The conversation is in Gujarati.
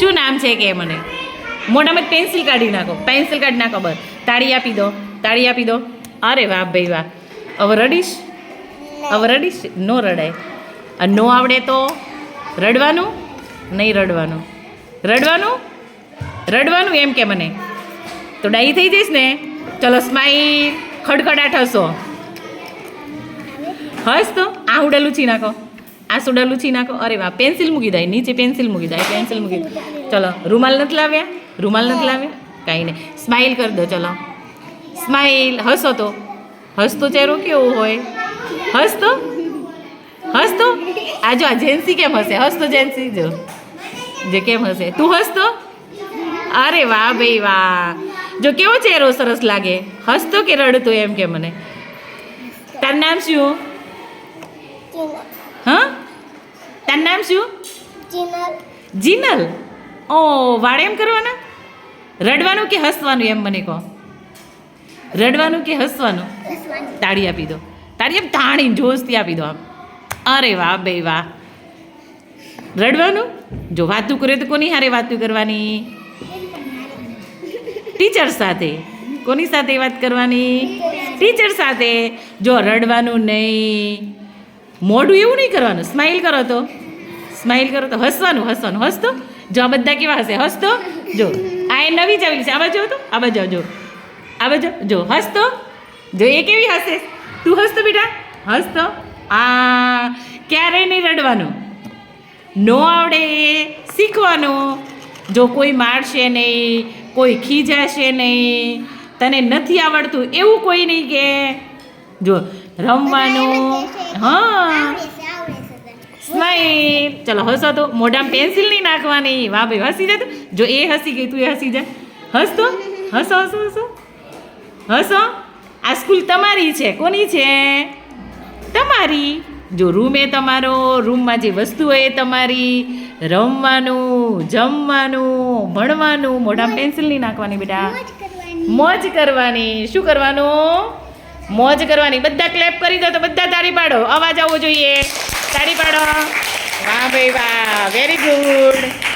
શું નામ છે કે મને? મોઢામાં પેન્સિલ કાઢી નાખો. પેન્સિલ કાઢી નાખો બસ. તાળી આપી દો. તાળી આપી દો. અરે વાહ ભાઈ વાહ. હવે રડીશ? હવે રડીશ? નો રડાય. આ નો આવડે તો રડવાનું? નહીં રડવાનું. રડવાનું? રડવાનું એમ કે મને? તો ડાઈ થઈ જઈશ ને? ચલો સ્માઈલ ખડખડાટ હસો. હસ તો. આ ઉડેલું છી નાખો? આ સોડા લૂછી નાખો. અરે વાહ પેન્સિલ મૂકી દે. નીચે પેન્સિલ મૂકી દે. પેન્સિલ મૂકી દે. ચલો રૂમાલ નથી લાવ્યા? રૂમાલ નથી લાવ્યા? કાંઈ નહીં. સ્માઈલ કરી દો ચલો. સ્માઇલ હસો તો. હસતો ચહેરો કેવો હોય? હસતો? હસતો? આ જો આ જેન્સી કેમ હશે હસતો જેન્સી જો. જે કેમ હશે તું હસતો? અરે વાહ ભાઈ વાહ. જો કેવો ચહેરો સરસ લાગે? હસતો કે રડતો એમ કે મને? તારું નામ શું? હા? તારું નામ શું? જીનલ. ઓ વાળ એમ કરવાના? રડવાનું કે હસવાનું એમ મને કહો. રડવાનું કે હસવાનું? તાળી આપી દો. તાળી એમ તાણી જોશથી આપી દો આમ. અરે વાહ બે વાહ. રડવાનું? જો વાતું કરે તો કોની હારે વાતું કરવાની? ટીચર સાથે. કોની સાથે વાત કરવાની? ટીચર સાથે. જો રડવાનું નહીં. મોઢું એવું નહીં કરવાનું. સ્માઈલ કરો તો. સ્માઈલ કરો તો હસવાનું હસવાનું. હસતો? જો આ બધા કેવા હશે? હસતો? જો. આ એ નવી જ આવેલી છે. આ બાજુ તો. આ બાજુ જો. આ બાજુ જો. હસતો? જો એ કેવી હશે? તું હસતો બેટા? હસતો? આ ક્યારેય નહીં રડવાનું. નો આવડે શીખવાનું. જો કોઈ મારશે નહીં કોઈ ખીજાશે નહીં તને નથી આવડતું એવું કોઈ નહીં કે. જો રમવાનું. હા. સ્માઈલ. ચલો હસો તો મોઢામાં પેન્સિલ નહીં નાખવાની. વાહ ભાઈ હસી જા જો એ હસી ગઈ તું એ હસી જા. હસ તો. હસો હસો હસો. હસો. આ સ્કૂલ તમારી છે. કોની છે? તમારી. જો રૂમ એ તમારો રૂમમાં જે વસ્તુ હોય એ તમારી. રમવાનું જમવાનું ભણવાનું. મોઢામાં પેન્સિલ નહીં નાખવાની બેટા. મોજ કરવાની. શું કરવાનું? મોજ કરવાની. બધા ક્લેપ કરી દો તો બધા તાળી પાડો. અવાજ આવવો જોઈએ. તાળી પાડો. વાહ ભાઈ વાહ. Very good